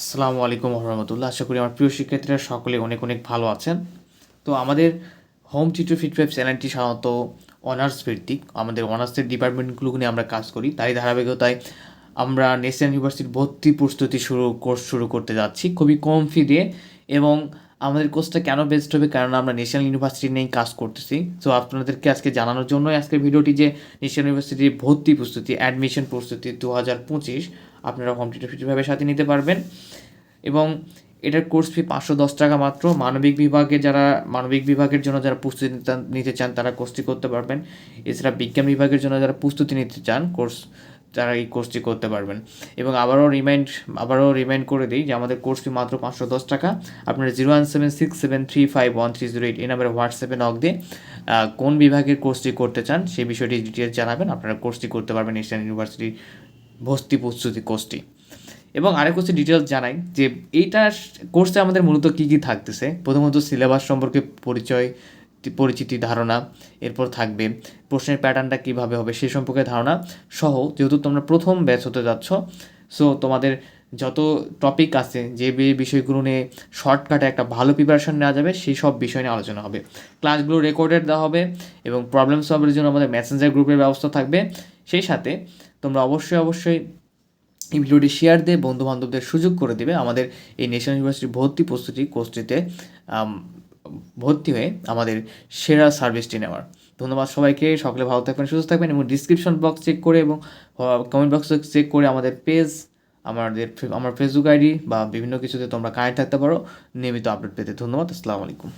আসসালামু আলাইকুম রহমতুল্লাহ আশা করি আমার প্রিয় শিক্ষার্থীরা সকলে অনেক অনেক ভালো আছেন। তো আমাদের হোম টিচার ফিডব্যাক চ্যানেলটি সাধারণত অনার্স ভিত্তিক। আমাদের অনার্সের ডিপার্টমেন্টগুলো নিয়ে আমরা কাজ করি। তারই ধারাবাহিকতায় আমরা ন্যাশনাল ইউনিভার্সিটির ভর্তি প্রস্তুতি শুরু কোর্স শুরু করতে যাচ্ছি। খুবই কম ফি দিয়ে এবং আমাদের কোর্সটা কেন বেস্ট হবে কারণ আমরা ন্যাশনাল ইউনিভার্সিটি নিয়েই কাজ করতেছি। তো আপনাদেরকে আজকে জানানোর জন্যই আজকের ভিডিওটি যে ন্যাশনাল ইউনিভার্সিটির ভর্তি প্রস্তুতি অ্যাডমিশন প্রস্তুতি দু হাজার পঁচিশ আপনারা হোম টিচার ফিডব্যাকের সাথে নিতে পারবেন। এবং এটার কোর্স ফি পাঁচশো দশ টাকা মাত্র। মানবিক বিভাগে যারা, মানবিক বিভাগের জন্য যারা প্রস্তুতি নিতে- নিতে চান, তারা কোর্সটি করতে পারবেন। এছাড়া বিজ্ঞান বিভাগের জন্য যারা প্রস্তুতি নিতে চান কোর্স তারা এই কোর্সটি করতে পারবেন। এবং আবারও রিমাইন্ড আবারও রিমাইন্ড করে দিই যে আমাদের কোর্স ফি মাত্র পাঁচশো দশ টাকা। আপনারা zero one seven six seven three five one three zero eight এই নাম্বারে হোয়াটসঅ্যাপে নক দিয়ে কোন বিভাগের কোর্সটি করতে চান, সেই বিষয়টি ডিটেলস জানাবেন। আপনারা কোর্সটি করতে পারবেন এশিয়ান ইউনিভার্সিটির ভর্তি প্রস্তুতি কোর্সটি। এবং আরেক হচ্ছে ডিটেলস জানাই যে এইটা কোর্সে আমাদের মূলত কী কী থাকতেছে। প্রথমত সিলেবাস সম্পর্কে পরিচয়, পরিচিতি ধারণা, এরপর থাকবে প্রশ্নের প্যাটার্নটা কীভাবে হবে সে সম্পর্কে ধারণা সহ যেহেতু তোমরা প্রথম ব্যাচ হতে যাচ্ছ সো তোমাদের যত টপিক আছে, যে বিষয়গুলো নিয়ে শর্টকাটে একটা ভালো প্রিপারেশন নেওয়া যাবে, সেই সব বিষয় নিয়ে আলোচনা হবে। ক্লাসগুলো রেকর্ডেড দেওয়া হবে এবং প্রবলেম সলভের জন্য আমাদের মেসেঞ্জার গ্রুপের ব্যবস্থা থাকবে। সেই সাথে তোমরা অবশ্যই অবশ্যই এই ভিডিওটি শেয়ার দিয়ে বন্ধু বান্ধবদের সুযোগ করে দিবে আমাদের এই ন্যাশনাল ইউনিভার্সিটি ভর্তি প্রস্তুতি কোর্সটিতে ভর্তি হয়ে আমাদের সেরা সার্ভিসটি নেওয়ার। ধন্যবাদ সবাইকে, সকলে ভালো থাকবেন, সুস্থ থাকবেন এবং ডিসক্রিপশন বক্স চেক করে এবং কমেন্ট বক্স চেক করে আমাদের পেজ আমাদের আমার ফেসবুক আইডি বা বিভিন্ন কিছুতে তোমরা কানেক্ট থাকতে পারো, নিয়মিত আপডেট পেতে। ধন্যবাদ, আসসালামু আলাইকুম।